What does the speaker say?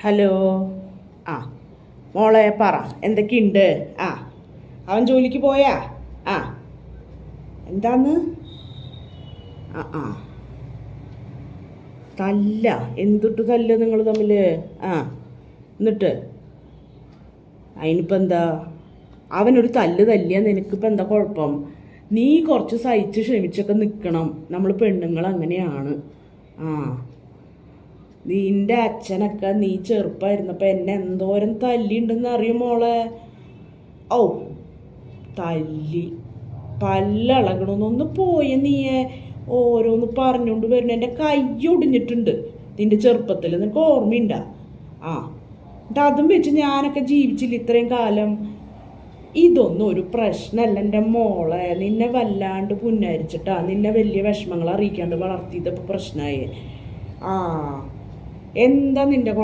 Hello. ആ മോളെ പറ എന്തൊക്കെയുണ്ട്? ആ അവൻ ജോലിക്ക് പോയാ? ആ. എന്താന്ന്? ആ ആ. തല്ല എന്തിട്ട് തല്ല നിങ്ങൾ തമ്മിൽ ആ എന്നിട്ട്? അതിനിപ്പോൾ എന്താ അവനൊരു തല്ല് തല്ലിയ നിനക്കിപ്പോൾ എന്താ കുഴപ്പം? നീ കുറച്ച് സഹിച്ച് ക്ഷമിച്ചൊക്കെ നിൽക്കണം നമ്മൾ പെണ്ണുങ്ങൾ അങ്ങനെയാണ് ആ. നിന്റെ അച്ഛനൊക്കെ നീ ചെറുപ്പമായിരുന്നപ്പോൾ എന്നെ എന്തോരം തല്ലിയുണ്ടെന്ന് അറിയും മോളെ? ഔ തല്ലി. പല്ലളകണമെന്നൊന്ന് പോയ നീയെ. ഓരോന്ന് പറഞ്ഞുകൊണ്ട് വരുന്ന. എന്റെ കൈ ഒടിഞ്ഞിട്ടുണ്ട്. നിന്റെ ചെറുപ്പത്തിൽ നിനക്ക് ഓർമ്മയുണ്ട? ആ എന്നിട്ട് അതും വെച്ച് ഞാനൊക്കെ ജീവിച്ചില്ല ഇത്രയും കാലം? ഇതൊന്നും ഒരു പ്രശ്നമല്ല എന്റെ മോളെ. നിന്നെ വല്ലാണ്ട് പുന്നരിച്ചിട്ടാ നിന്നെ വലിയ വിഷമങ്ങൾ അറിയിക്കാണ്ട് വളർത്തിയതപ്പോൾ പ്രശ്നമായി ആ. എന്താ നിന്റെ